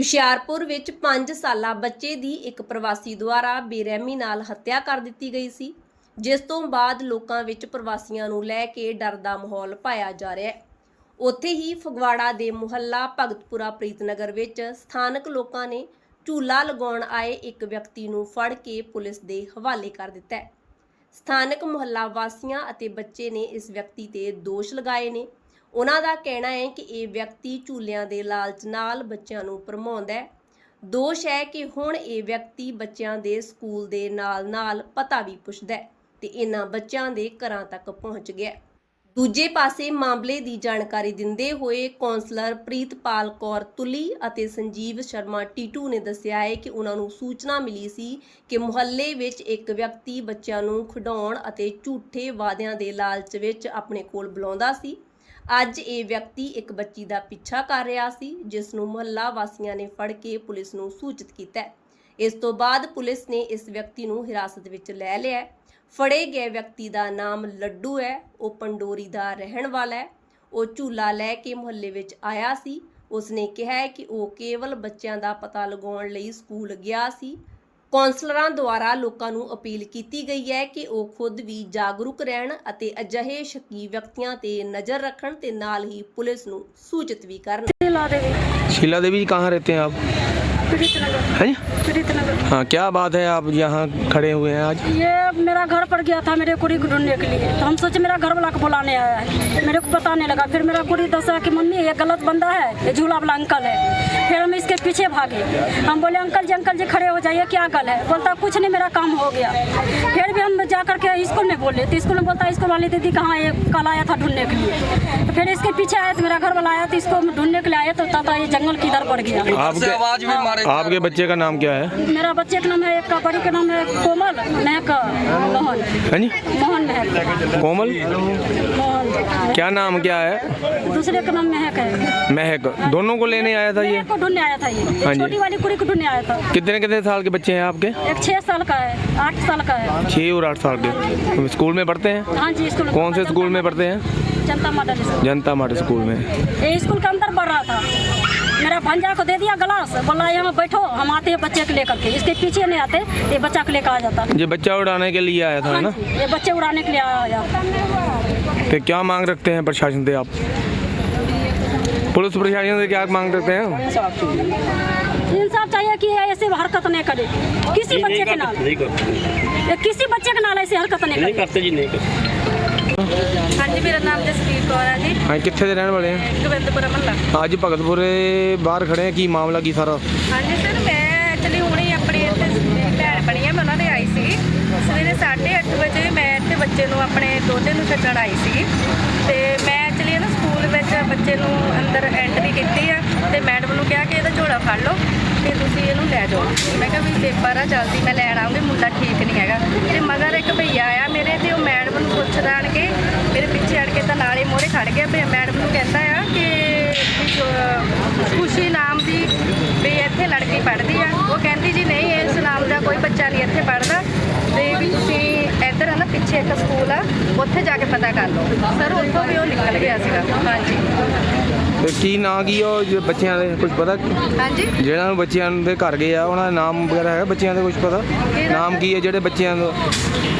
ਹੁਸ਼ਿਆਰਪੁਰ ਵਿੱਚ 5 ਸਾਲਾ ਬੱਚੇ ਦੀ ਇੱਕ ਪ੍ਰਵਾਸੀ ਦੁਆਰਾ ਬੇਰਹਿਮੀ ਨਾਲ ਹੱਤਿਆ ਕਰ ਦਿੱਤੀ ਗਈ ਸੀ, ਜਿਸ ਤੋਂ ਬਾਅਦ ਲੋਕਾਂ ਵਿੱਚ ਪ੍ਰਵਾਸੀਆਂ ਨੂੰ ਲੈ ਕੇ ਡਰ ਦਾ ਮਾਹੌਲ ਪਾਇਆ ਜਾ ਰਿਹਾ ਹੈ। ਉੱਥੇ ਹੀ ਫਗਵਾੜਾ ਦੇ ਮੁਹੱਲਾ ਭਗਤਪੁਰਾ ਪ੍ਰੀਤਨਗਰ ਵਿੱਚ ਸਥਾਨਕ ਲੋਕਾਂ ਨੇ ਝੂਲਾ ਲਗਾਉਣ ਆਏ ਇੱਕ ਵਿਅਕਤੀ ਨੂੰ ਫੜ ਕੇ ਪੁਲਿਸ ਦੇ ਹਵਾਲੇ ਕਰ ਦਿੱਤਾ ਹੈ। ਸਥਾਨਕ ਮੁਹੱਲਾ ਵਾਸੀਆਂ ਅਤੇ ਬੱਚੇ ਨੇ ਇਸ ਵਿਅਕਤੀ ਤੇ ਦੋਸ਼ ਲਗਾਏ ਨੇ। ਉਹਨਾਂ ਦਾ ਕਹਿਣਾ ਹੈ ਕਿ ਇਹ ਵਿਅਕਤੀ ਝੂਲਿਆਂ ਦੇ ਲਾਲਚ ਨਾਲ ਬੱਚਿਆਂ ਨੂੰ ਭਰਮਾਉਂਦਾ ਹੈ। ਦੋਸ਼ ਹੈ ਕਿ ਹੁਣ ਇਹ ਵਿਅਕਤੀ ਬੱਚਿਆਂ ਦੇ ਸਕੂਲ ਦੇ ਨਾਲ-ਨਾਲ ਪਤਾ ਵੀ ਪੁੱਛਦਾ ਹੈ ਤੇ ਇਹਨਾਂ ਬੱਚਿਆਂ ਦੇ ਘਰਾਂ ਤੱਕ ਪਹੁੰਚ ਗਿਆ ਦੂਜੇ ਪਾਸੇ ਮਾਮਲੇ ਦੀ ਜਾਣਕਾਰੀ ਦਿੰਦੇ ਹੋਏ ਕੌਂਸਲਰ ਪ੍ਰੀਤਪਾਲ ਕੌਰ ਤੁਲੀ ਅਤੇ ਸੰਜੀਵ ਸ਼ਰਮਾ ਟੀਟੂ ਨੇ ਦੱਸਿਆ ਹੈ ਕਿ ਉਹਨਾਂ ਨੂੰ ਸੂਚਨਾ ਮਿਲੀ ਸੀ ਕਿ ਮੁਹੱਲੇ ਵਿੱਚ ਇੱਕ ਵਿਅਕਤੀ ਬੱਚਿਆਂ ਨੂੰ ਖਿਡਾਉਣ ਅਤੇ ਝੂਠੇ ਵਾਅਦਿਆਂ ਦੇ ਲਾਲਚ ਵਿੱਚ ਆਪਣੇ ਕੋਲ ਬੁਲਾਉਂਦਾ ਸੀ। ਅੱਜ ਇਹ ਵਿਅਕਤੀ ਇੱਕ ਬੱਚੀ ਦਾ ਪਿੱਛਾ ਕਰ ਰਿਹਾ ਸੀ, ਜਿਸ ਨੂੰ ਮੁਹੱਲਾ ਵਾਸੀਆਂ ਨੇ ਫੜ ਕੇ ਪੁਲਿਸ ਨੂੰ ਸੂਚਿਤ ਕੀਤਾ ਇਸ ਤੋਂ ਬਾਅਦ ਪੁਲਿਸ ਨੇ ਇਸ ਵਿਅਕਤੀ ਨੂੰ ਹਿਰਾਸਤ ਵਿੱਚ ਲੈ ਲਿਆ ਫੜੇ ਗਏ ਵਿਅਕਤੀ ਦਾ ਨਾਮ ਲੱਡੂ ਹੈ, ਉਹ ਪੰਡੋਰੀ ਦਾ ਰਹਿਣ ਵਾਲਾ ਹੈ। ਉਹ ਝੂਲਾ ਲੈ ਕੇ ਮੁਹੱਲੇ ਵਿੱਚ ਆਇਆ ਸੀ। ਉਸਨੇ ਕਿਹਾ ਕਿ ਉਹ ਕੇਵਲ ਬੱਚਿਆਂ ਦਾ ਪਤਾ ਲਗਾਉਣ ਲਈ ਸਕੂਲ ਗਿਆ ਸੀ ਕੌਂਸਲਰਾਂ ਦੁਆਰਾ ਲੋਕਾਂ ਨੂੰ ਅਪੀਲ ਕੀਤੀ ਗਈ ਹੈ ਕਿ ਉਹ ਖੁਦ ਵੀ ਜਾਗਰੂਕ ਰਹਿਣ ਅਤੇ ਅਜਿਹੇ ਸ਼ੱਕੀ ਵਿਅਕਤੀਆਂ ਤੇ ਨਜ਼ਰ ਰੱਖਣ ਤੇ ਨਾਲ ਹੀ ਪੁਲਿਸ ਨੂੰ ਸੂਚਿਤ ਵੀ ਕਰਨ ला देवी शीला देवी जी कहाँ रहते हैं आप प्रीत नगर हैं जी? प्रीत नगर हाँ क्या बात है आप यहाँ खड़े हुए हैं आज ये मेरा घर पर गया था मेरे कुड़ी को ढूँढने के लिए। तो हम सोचे मेरा घर वाला को बुलाने आया है। मेरे को पता नहीं लगा। फिर मेरा कुड़ी दसा कि मम्मी ये गलत बंदा है ये झूला वाला अंकल है। फिर हम इसके पीछे भागे। हम बोले अंकल जी अंकल जी खड़े हो जाइए क्या गल है? बोलता कुछ नहीं मेरा काम हो गया। फिर भी हम जा करके स्कूल में बोले। तो स्कूल में बोलता स्कूल वाली दीदी कहाँ ये कल आया था ढूँढने के लिए। तो फिर इसके पीछे आया तो मेरा घर वाला आया। तो इसको ढूँढने के लिए आया तो तथा ये जंगल किधर पड़ गया। आपके आवाज़ भी मारे आपके बच्चे का नाम क्या है? मेरा बच्चे का नाम है एक का बड़ी का नाम है कोमल महक मोहन हैं जी? मोहन महक कोमल? क्या नाम क्या है? दूसरे का नाम महक है। महक। दोनों को लेने आया था ये? को ढूँढने आया था ये। हाँ जी। छोटी वाली कुड़ी को ढूँढने आया था। कितने कितने साल के बच्चे हैं आपके? एक छह साल का है आठ साल का है। छः और आठ साल के। तुम स्कूल में पढ़ते हैं? हाँ जी स्कूल कौन से स्कूल में पढ़ते हैं? जनता मॉडल जनता मार्ट स्कूल में। ये स्कूल के अंदर पढ़ रहा था। मेरा भंजा को दे दिया गिलास बोला यहाँ बैठो हम आते हैं बच्चे को लेकर के। इसके पीछे नहीं आते ये बच्चा को लेकर आ जाता। ये बच्चा उड़ाने के लिए आया था हाँ ना? ये बच्चे उड़ाने के लिए आया तो क्या मांग रखते हैं प्रशासन से आप? पुलिस प्रशासन से क्या मांग रखते हैं? इंसाफ चाहिए। कि ऐसे हरकत नहीं करे। किसी बच्चे के नाल। किसी बच्चे के नाल ऐसे हरकत नहीं नहीं करते जी नहीं करते। ਹਾਂਜੀ ਮੇਰਾ ਨਾਮ ਜਸਵੀਰ ਕੌਰ ਹੈ ਜੀ। ਹਾਂ ਕਿੱਥੇ ਦੇ ਰਹਿਣ ਵਾਲੇ ਆ? ਗੋਬਿੰਦਪੁਰ ਮਹੱਲਾ। ਅੱਜ ਭਗਤਪੁਰੇ ਬਾਹਰ ਖੜੇ ਆ ਕੀ ਮਾਮਲਾ ਕੀ ਸਾਰਾ? ਹਾਂਜੀ ਸਰ ਮੈਂ ਐਕਚੁਅਲੀ ਹੁਣੇ ਆਪਣੇ ਇੱਥੇ ਭੈਣ ਬਣੀ ਮੈਂ ਉਹਨਾਂ ਦੇ ਆਈ ਸੀ। ਸਵੇਰੇ 8:30 ਵਜੇ ਮੈਂ ਇੱਥੇ ਬੱਚੇ ਨੂੰ ਆਪਣੇ ਦੋਤੇ ਨੂੰ ਛੱਡਣ ਆਈ ਸੀ। ਤੇ ਮੈਂ ਐਕਚੁਅਲੀ ਨਾ ਸਕੂਲ ਵਿੱਚ ਬੱਚੇ ਨੂੰ ਅੰਦਰ ਐਂਟਰੀ ਕੀਤੀ ਆ ਤੇ ਮੈਡਮ ਨੂੰ ਕਿਹਾ ਕਿ ਇਹਦਾ ਝੋਲਾ ਫੜ ਲਓ ਤੇ ਤੁਸੀਂ ਇਹਨੂੰ ਲੈ ਜਾਓ। ਮੈਂ ਕਿਹਾ ਵੀ ਪੇਪਰ ਆ ਜਲਦੀ ਮੈਂ ਲੈਣ ਆਉਂਗੀ ਮੁੰਡਾ ਠੀਕ ਨਹੀਂ ਹੈਗਾ। ਤੇ ਮਗਰ ਇੱਕ ਭਈ ਖੜ ਗਿਆ ਮੈਡਮ ਨੂੰ ਕਹਿੰਦਾ ਆ ਕਿ ਖੁਸ਼ੀ ਨਾਮ ਦੀ ਵੀ ਇੱਥੇ ਲੜਕੀ ਪੜ੍ਹਦੀ ਆ। ਉਹ ਕਹਿੰਦੀ ਜੀ ਨਹੀਂ ਇਸ ਨਾਮ ਦਾ ਕੋਈ ਬੱਚਾ ਨਹੀਂ ਇੱਥੇ ਪੜ੍ਹਦਾ। ਤੇ ਵੀ ਤੁਸੀਂ ਇੱਧਰ ਆ ਨਾ ਪਿੱਛੇ ਇੱਕ ਸਕੂਲ ਆ ਉੱਥੇ ਜਾ ਕੇ ਪਤਾ ਕਰ ਲਓ। ਸਰ ਉੱਥੋਂ ਵੀ ਉਹ ਨਿਕਲ ਗਿਆ ਸੀਗਾ। ਹਾਂਜੀ। ਤੇ ਕੀ ਨਾਂ ਕੀ ਉਹ ਜਿਹੜੇ ਬੱਚਿਆਂ ਦੇ ਕੁਝ ਪਤਾ? ਹਾਂਜੀ? ਜਿਹੜਾ ਨੂੰ ਬੱਚਿਆਂ ਦੇ ਘਰ ਗਏ ਆ ਉਹਨਾਂ ਦਾ ਨਾਮ ਵਗੈਰਾ ਹੈਗਾ ਬੱਚਿਆਂ ਦੇ ਕੁਝ ਪਤਾ? ਨਾਮ ਕੀ ਹੈ ਜਿਹੜੇ ਬੱਚਿਆਂ ਦਾ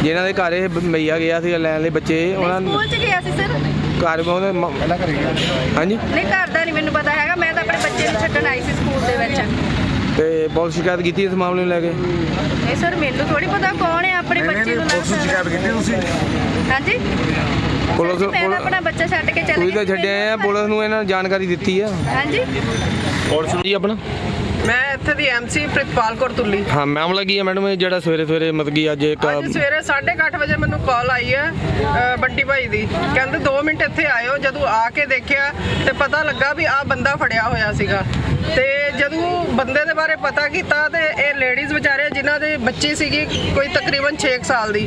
ਜਿਨ੍ਹਾਂ ਦੇ ਘਰ ਇਹ ਮਈਆ ਗਿਆ ਸੀ ਲੈਣ ਲਈ ਬੱਚੇ ਉਹਨਾਂ ਸਕੂਲ ਚ ਗਿਆ ਸੀ ਸਰ ਘਰ ਉਹਦੇ ਮ- ਹਾਂਜੀ? ਨਹੀਂ ਘਰ ਦਾ ਨਹੀਂ ਮੈਨੂੰ ਪਤਾ ਹੈਗਾ। ਮੈਂ ਤਾਂ ਆਪਣੇ ਬੱਚੇ ਨੂੰ ਛੱਡਣ ਆਈ ਸੀ ਸਕੂਲ ਦੇ ਵਿੱਚ। ਤੇ ਪੁਲਿਸ ਸ਼ਿਕਾਇਤ ਕੀਤੀ ਇਸ ਮਾਮਲੇ ਨੂੰ ਲੈ ਕੇ? ਨਹੀਂ ਸਰ ਮੈਨੂੰ ਥੋੜੀ ਪਤਾ ਕੌਣ ਹੈ ਆਪਣੇ ਬੱਚੇ ਨੂੰ ਪੁਲਿਸ ਸ਼ਿਕਾਇਤ ਕੀਤੀ ਤੁਸੀਂ? ਹਾਂਜੀ? ਪੁਲਿਸ ਪੁਲਿਸ ਮੈਂ ਤਾਂ ਪੁਲਿਸ- ਆਪਣਾ ਬੱਚਾ ਛੱਡ ਕੇ ਚਲੇ ਤੁਸੀਂ ਤਾਂ। ਛੱਡਿਆ ਆ ਪੁਲਿਸ ਨੂੰ ਇਹਨਾਂ ਨੇ ਜਾਣਕਾਰੀ ਦਿੱਤੀ ਆ। ਹਾਂਜੀ। ਜੀ ਆਪਣਾ? ਮੈਂ ਇੱਥੇ ਦੀ ਐਮਸੀ ਪ੍ਰਿਤਪਾਲ ਕੌਰ ਤੁੱਲੀ ਹਾਂ ਮਾਮਲਾ ਕੀ ਹੈ ਮੈਡਮ? ਇਹ ਜਿਹੜਾ ਸਵੇਰੇ ਸਵੇਰੇ ਮਤਲਬ ਕਿ ਅੱਜ ਇੱਕ ਅੱਜ ਸਵੇਰੇ 8:30 ਵਜੇ ਮੈਨੂੰ ਕਾਲ ਆਈ ਹੈ ਅ, ਬੰਟੀ ਭਾਈ ਦੀ। ਕਹਿੰਦੇ 2 ਮਿੰਟ ਇੱਥੇ ਆਇਓ ਜਦੋਂ ਆ ਕੇ ਦੇਖਿਆ ਤੇ ਪਤਾ ਲੱਗਾ ਵੀ ਆ ਬੰਦਾ ਫੜਿਆ ਹੋਇਆ ਸੀਗਾ। ਤੇ ਜਦੋਂ ਬੰਦੇ ਦੇ ਬਾਰੇ ਪਤਾ ਕੀਤਾ ਤੇ ਇਹ ਲੇਡੀਜ਼ ਵਿਚਾਰੇ ਜਿਨ੍ਹਾਂ ਦੇ ਬੱਚੇ ਸੀਗੀ ਕੋਈ ਤਕਰੀਬਨ 6 ਸਾਲ ਦੀ,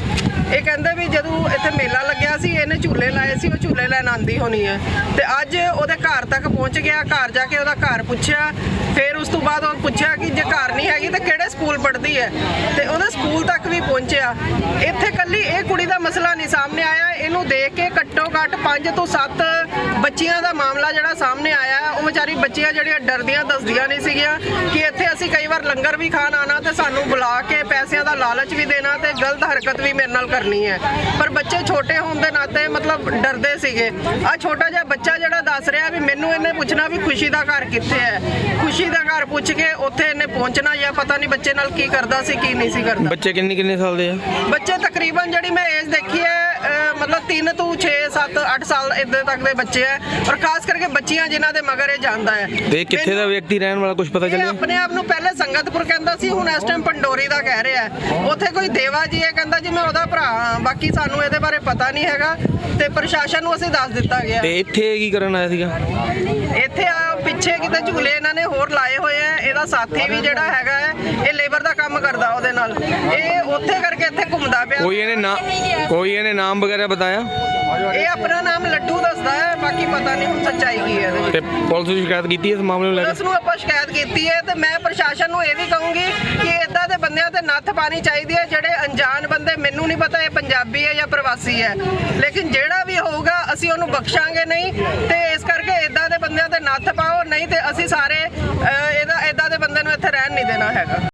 ਇਹ ਕਹਿੰਦੇ ਵੀ ਜਦੋਂ ਇੱਥੇ ਮੇਲਾ ਲੱਗਿਆ ਸੀ, ਇਹਨੇ ਝੂਲੇ ਲਾਏ ਸੀ, ਉਹ ਝੂਲੇ ਲੈਣ ਆਂਦੀ ਹੋਣੀ ਹੈ। ਤੇ ਅੱਜ ਉਹਦੇ ਘਰ ਤੱਕ ਪਹੁੰਚ ਗਿਆ, ਘਰ ਜਾ ਕੇ ਉਹਦਾ ਘਰ ਪੁੱਛਿਆ, ਫਿਰ ਉਸ ਤੋਂ ਬਾਅਦ ਉਹ ਪੁੱਛਿਆ ਕਿ ਜੇ ਘਰ ਨਹੀਂ ਹੈਗੀ ਤਾਂ ਕਿਹੜੇ ਸਕੂਲ ਪੜ੍ਹਦੀ ਹੈ? ਤੇ ਉਹਦੇ ਸਕੂਲ ਤੱਕ ਵੀ ਪਹੁੰਚਿਆ। ਇੱਥੇ ਕੱਲੀ ਇਹ ਕੁੜੀ ਦਾ ਮਸਲਾ ਨਹੀਂ ਸਾਹਮਣੇ ਆਇਆ, ਇਹਨੂੰ ਦੇਖ ਕੇ ਘੱਟੋ ਘੱਟ 5 ਤੋਂ 7 ਬੱਚੀਆਂ ਦਾ ਮਾਮਲਾ ਜਿਹੜਾ ਸਾਹਮਣੇ ਆਇਆ, ਉਹ ਵਿਚਾਰੀ ਬੱਚੀਆਂ ਜਿਹੜੀਆਂ ਡਰਦੀਆਂ ਦੱਸਦੀਆਂ ਨਹੀਂ ਸੀਗੀਆਂ ਕਿ ਇੱਥੇ ਅਸੀਂ ਕਈ ਵਾਰ ਲੰਗਰ ਵੀ ਖਾਣ ਆਣਾ ਤੇ ਸਾਨੂੰ ਬੁਲਾ ਕੇ ਪੈਸਿਆਂ ਦਾ ਲਾਲਚ ਵੀ ਦੇਣਾ ਤੇ ਗਲਤ ਹਰਕਤ ਵੀ ਮੇਰੇ ਨਾਲ ਕਰਨੀ ਹੈ। ਪਰ ਬੱਚੇ ਛੋਟੇ ਹੋਣ ਦੇ ਨਾਤੇ ਮਤਲਬ ਡਰਦੇ ਸੀਗੇ। ਆ ਛੋਟਾ ਜਿਹਾ ਬੱਚਾ ਜਿਹੜਾ ਦੱਸ ਰਿਹਾ ਵੀ ਮੈਨੂੰ ਇਹਨੇ ਪੁੱਛਣਾ ਵੀ ਖੁਸ਼ੀ ਦਾ ਘਰ ਕਿੱਥੇ ਹੈ? ਖੁਸ਼ੀ ਦਾ ਘਰ ਪੁੱਛ ਕੇ ਉੱਥੇ ਇਹਨੇ ਪਹੁੰਚਣਾ ਜਾਂ ਪਤਾ ਨਹੀਂ ਬੱਚੇ ਨਾਲ ਕੀ ਕਰਦਾ ਸੀ ਕੀ ਨਹੀਂ ਸੀ ਕਰਦਾ। ਬੱਚੇ ਕਿੰਨੇ ਕਿੰਨੇ ਸਾਲ ਦੇ ਆ? ਬੱਚੇ ਤਕਰੀਬਨ ਜਿਹੜੀ ਮੈਂ ਏਜ ਦੇਖੀ ਹੈ ਮਤਲਬ 3 ਤੋਂ 6 7 8 ਸਾਲ ਇੱਦਾਂ ਤੱਕ ਦੇ ਬੱਚੇ ਹੈ। ਔਰ ਖਾਸ ਕਰਕੇ ਬੱਚੀਆਂ ਜਿਨ੍ਹਾਂ ਦੇ ਮਗਰ ਇਹ ਜਾਂਦਾ ਹੈ। ਤੇ ਕਿੱਥੇ ਦਾ ਵਿਅਕਤੀ ਰਹਿਣ ਵਾਲਾ ਕੁਝ ਪਤਾ ਇਹ ਚੱਲਿਆ? ਆਪਣੇ ਆਪ ਨੂੰ ਪਹਿਲੇ ਸੰਗਤਪੁਰ ਕਹਿੰਦਾ ਸੀ ਹੁਣ ਇਸ ਟਾਈਮ ਪੰਡੋਰੀ ਦਾ ਕਹਿ ਰਿਹਾ ਹੈ। ਉੱਥੇ ਕੋਈ ਦੇਵਾ ਜੀ ਹੈ ਕਹਿੰਦਾ ਜੀ ਮੈਂ ਉਹਦਾ ਭਰਾ ਹਾਂ ਬਾਕੀ ਸਾਨੂੰ ਇਹਦੇ ਬਾਰੇ ਪਤਾ ਨਹੀਂ ਹੈਗਾ ਤੇ ਪ੍ਰਸ਼ਾਸਨ ਨੂੰ ਅਸੀਂ ਦੱਸ ਦਿੱਤਾ ਗਿਆ। ਤੇ ਇੱਥੇ ਕੀ ਕਰਨ ਆਇਆ ਸੀਗਾ? ਇੱਥੇ ਆ ਪਿੱਛੇ ਕਿਤੇ ਝੂਲੇ ਇਹਨਾਂ ਨੇ ਹੋਰ ਲਾਏ ਹੋਏ ਆ ਇਹਦਾ ਸਾਥੀ ਵੀ ਜਿਹੜਾ ਹੈਗਾ ਹੈ ਇਹ ਲੇਬਰ ਦਾ ਕੰਮ ਕਰਦਾ ਉਹਦੇ ਨਾਲ। ਇਹ ਉੱਥੇ ਕਰਕੇ ਇੱਥੇ ਘੁੰਮਦਾ ਪਿਆ। ਕੋਈ ਇਹਨੇ ਨਾ ਕੋਈ ਇਹਨੇ ਨਾਮ ਵਗੈਰਾ ਬਤਾਇਆ? ਇਹ ਆਪਣਾ ਨਾਮ ਲੱਡੂ ਦੱਸਦਾ ਹੈ ਬਾਕੀ ਪਤਾ ਨਹੀਂ ਹੁਣ ਸੱਚਾਈ ਕੀ ਹੈ ਇਹਦੇ ਵਿੱਚ। ਤੇ ਪੁਲਿਸ ਨੂੰ ਸ਼ਿਕਾਇਤ ਕੀਤੀ ਇਸ ਮਾਮਲੇ ਨੂੰ ਲੈ ਪੁਲਿਸ ਕੇ ਨੂੰ ਆਪਾਂ ਸ਼ਿਕਾਇਤ ਕੀਤੀ ਹੈ ਤੇ ਮੈਂ ਪ੍ਰਸ਼ਾਸਨ ਨੂੰ ਇਹ ਵੀ ਕਹੂੰਗੀ ਕਿ ਇਦਾਂ ਦੇ ਬੰਦਿਆਂ ਤੇ ਨੱਥ ਪਾਣੀ ਚਾਹੀਦੀ ਹੈ ਜਿਹੜੇ ਅਣਜਾਣ ਬੰਦੇ ਮੈਨੂੰ ਨਹੀਂ ਪਤਾ ਇਹ ਪੰਜਾਬੀ ਹੈ ਜਾਂ ਪ੍ਰਵਾਸੀ ਹੈ। ਲੇਕਿਨ ਜਿਹੜਾ ਵੀ ਹੋਊਗਾ ਅਸੀਂ ਉਹਨੂੰ ਬਖਸ਼ਾਂਗੇ ਨਹੀਂ ਤੇ ਇਸ ਕਰਕੇ ਇਦਾਂ ਦੇ ਬੰਦਿਆਂ ਤੇ ਨੱਥ ਪਾਓ ਨਹੀਂ ਤੇ ਅਸੀਂ ਸਾਰੇ ਅਹ, ਇਹਦਾ ਇਦਾਂ ਦੇ ਬੰਦੇ ਨੂੰ ਇੱਥੇ ਰਹਿਣ ਨਹੀਂ ਦੇਣਾ ਹੈਗਾ।